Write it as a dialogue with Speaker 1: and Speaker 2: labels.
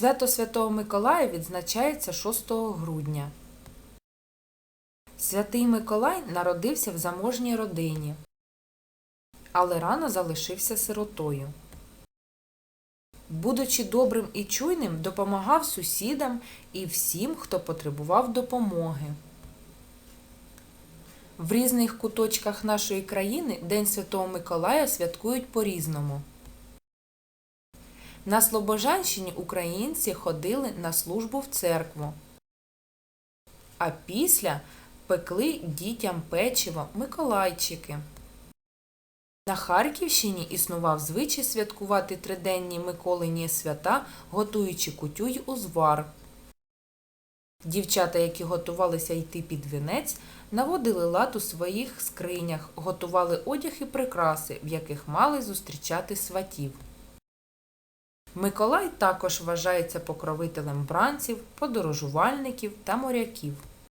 Speaker 1: Свято Святого Миколая відзначається 6 грудня. Святий Миколай народився в заможній родині, але рано залишився сиротою. Будучи добрим і чуйним, допомагав сусідам і всім, хто потребував допомоги. В різних куточках нашої країни День Святого Миколая святкують по-різному. На Слобожанщині українці ходили на службу в церкву, а після пекли дітям печиво Миколайчики. На Харківщині існував звичай святкувати триденні Миколині свята, готуючи кутю й узвар. Дівчата, які готувалися йти під вінець, наводили лад у своїх скринях, готували одяг і прикраси, в яких мали зустрічати сватів. Миколай також вважається покровителем бранців, подорожувальників та моряків.